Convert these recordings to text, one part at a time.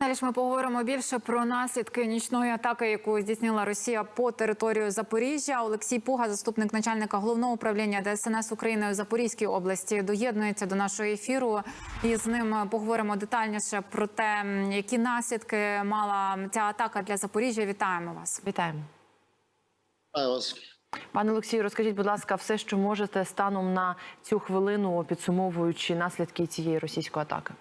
Далі ж ми поговоримо більше про наслідки нічної атаки, яку здійснила Росія по територію Запоріжжя. Олексій Пуга, заступник начальника головного управління ДСНС України у Запорізькій області, доєднується до нашого ефіру. І з ним поговоримо детальніше про те, які наслідки мала ця атака для Запоріжжя. Вітаємо вас. Вітаємо. Вітаю вас. Пане Олексію, розкажіть, будь ласка, все, що можете станом на цю хвилину, підсумовуючи наслідки цієї російської атаки.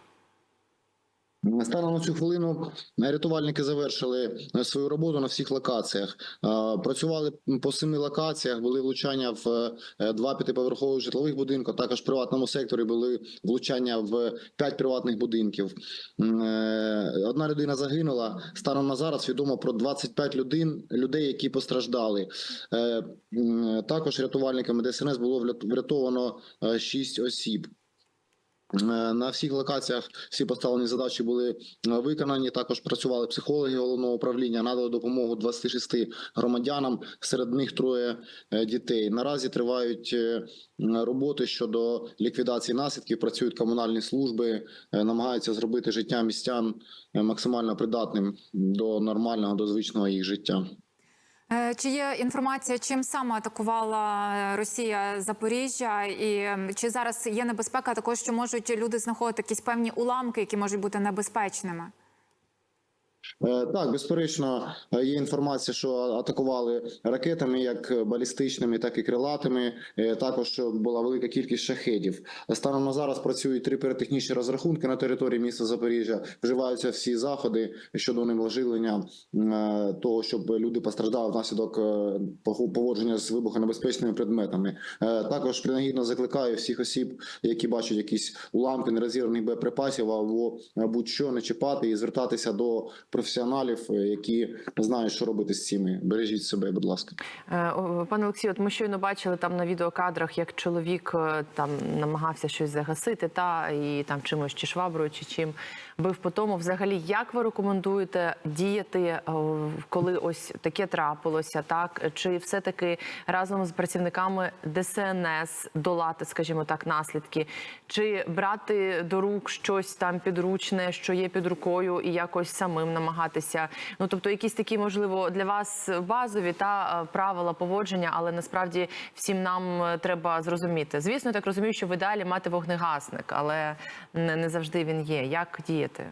Станом на цю хвилину рятувальники завершили свою роботу на всіх локаціях. Е, Працювали по семи локаціях. Були влучання в е, два п'ятиповерхових житлових будинки. Також в приватному секторі були влучання в п'ять приватних будинків. Е, Одна людина загинула. Станом на зараз відомо про 25 людей, людей, які постраждали. Е, Також рятувальниками ДСНС було врятовано 6 осіб. Е, На всіх локаціях всі поставлені задачі були е, виконані. Також працювали психологи головного управління, надали допомогу 26 громадянам. Серед них троє е, дітей. Наразі тривають роботи щодо ліквідації наслідків. Працюють комунальні служби, намагаються зробити життя містян максимально придатним до нормального, до звичного їх життя. Е, Чи є інформація, чим саме атакувала е, Росія Запоріжжя, і чи зараз є небезпека також, що можуть люди знаходити якісь певні уламки, які можуть бути небезпечними? Е, Так, безперечно, е, є інформація, що атакували ракетами, як балістичними, так і крилатими. Е, Також була велика кількість шахедів. Станом на зараз працюють три піротехнічні розрахунки на території міста Запоріжжя. Вживаються всі заходи щодо унеможливлення е, того, щоб люди постраждали внаслідок поводження з вибухонебезпечними предметами. Також принагідно закликаю всіх осіб, які бачать якісь уламки нерозірваних боєприпасів або будь-що не чіпати і звертатися до професіоналів, е, які знають, що робити з цими. Бережіть себе, будь ласка. Е, Пане Олексію, от ми щойно бачили там на відеокадрах, як чоловік е, там намагався щось загасити, та і там чимось чи шваброю, чи чим бив по тому. Взагалі, як ви рекомендуєте діяти, коли ось таке трапилося? Так чи все таки разом з працівниками ДСНС долати, скажімо так, наслідки, чи брати до рук щось там підручне, що є під рукою, і якось самим намагатися? Ну тобто, якісь такі можливо для вас базові та е, правила поводження, але насправді всім нам е, треба зрозуміти. Звісно, так розумію, що в ідеалі мати вогнегасник, але не завжди він є. Як діяти?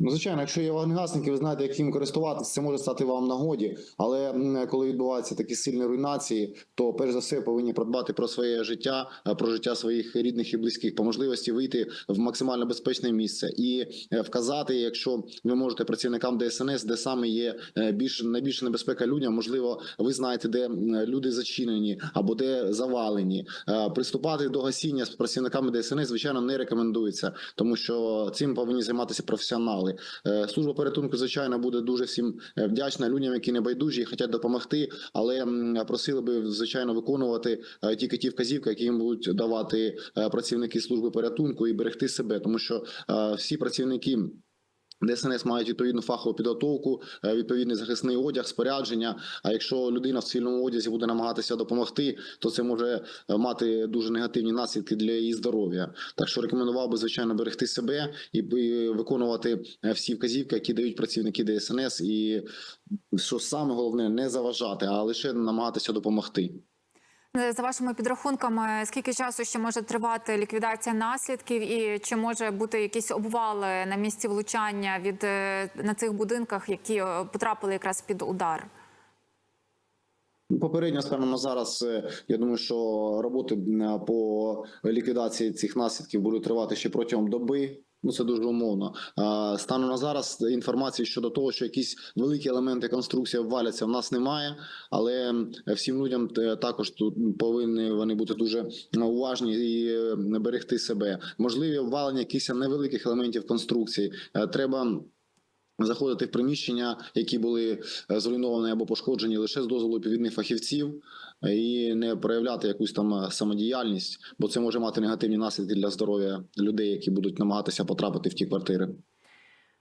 Ну, звичайно, якщо є вогнегасники, ви знаєте, як їм користуватися, це може стати вам нагоді. Але коли відбуваються такі сильні руйнації, то перш за все повинні подбати про своє життя, е, про життя своїх рідних і близьких, по можливості вийти в максимально безпечне місце і е, вказати, якщо ви можете працівникам ДСНС, де саме є е, більш найбільша небезпека людям. Можливо, ви знаєте, де люди зачинені або де завалені. Приступати до гасіння з працівниками ДСНС, звичайно, не рекомендується, тому що цим повинні займатися професіонали. Е, Служба порятунку, звичайно, буде дуже всім е, вдячна людям, які не байдужі і хочуть допомогти, але просили би звичайно виконувати е, тільки ті вказівки, які їм будуть давати працівники служби порятунку і берегти себе, тому що всі працівники. ДСНС мають відповідну фахову підготовку, е, відповідний захисний одяг, спорядження. А якщо людина в цивільному одязі буде намагатися допомогти, то це може е, мати дуже негативні наслідки для її здоров'я. Так що рекомендував би звичайно берегти себе і виконувати е, всі вказівки, які дають працівники ДСНС, і що саме головне не заважати, а лише намагатися допомогти. За вашими підрахунками, скільки часу ще може тривати ліквідація наслідків, і чи може бути якісь обвали на місці влучання від е, на цих будинках, які е, потрапили якраз під удар? Попередньо станом зараз, е, я думаю, що роботи по ліквідації цих наслідків будуть тривати ще протягом доби. Ну це дуже умовно. Станом на зараз інформації щодо того, що якісь великі елементи конструкції обваляться, в нас немає. Але всім людям е, також тут повинні вони бути дуже уважні і е, берегти себе. Можливі обвалення якихось невеликих елементів конструкції. Е, Треба. Заходити в приміщення, які були е, зруйновані або пошкоджені лише з дозволу відповідних фахівців, е, і не проявляти якусь там е, самодіяльність, бо це може мати негативні наслідки для здоров'я людей, які будуть намагатися потрапити в ті квартири.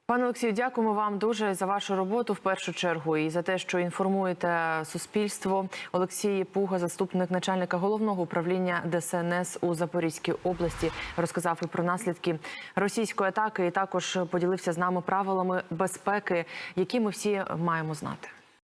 Пане Олексію, дякуємо вам дуже за вашу роботу в першу чергу і за те, що інформуєте суспільство. Олексій Пуга, заступник начальника головного управління ДСНС у Запорізькій області, розказав і про наслідки російської атаки. І також поділився з нами правилами безпеки, які ми всі маємо знати.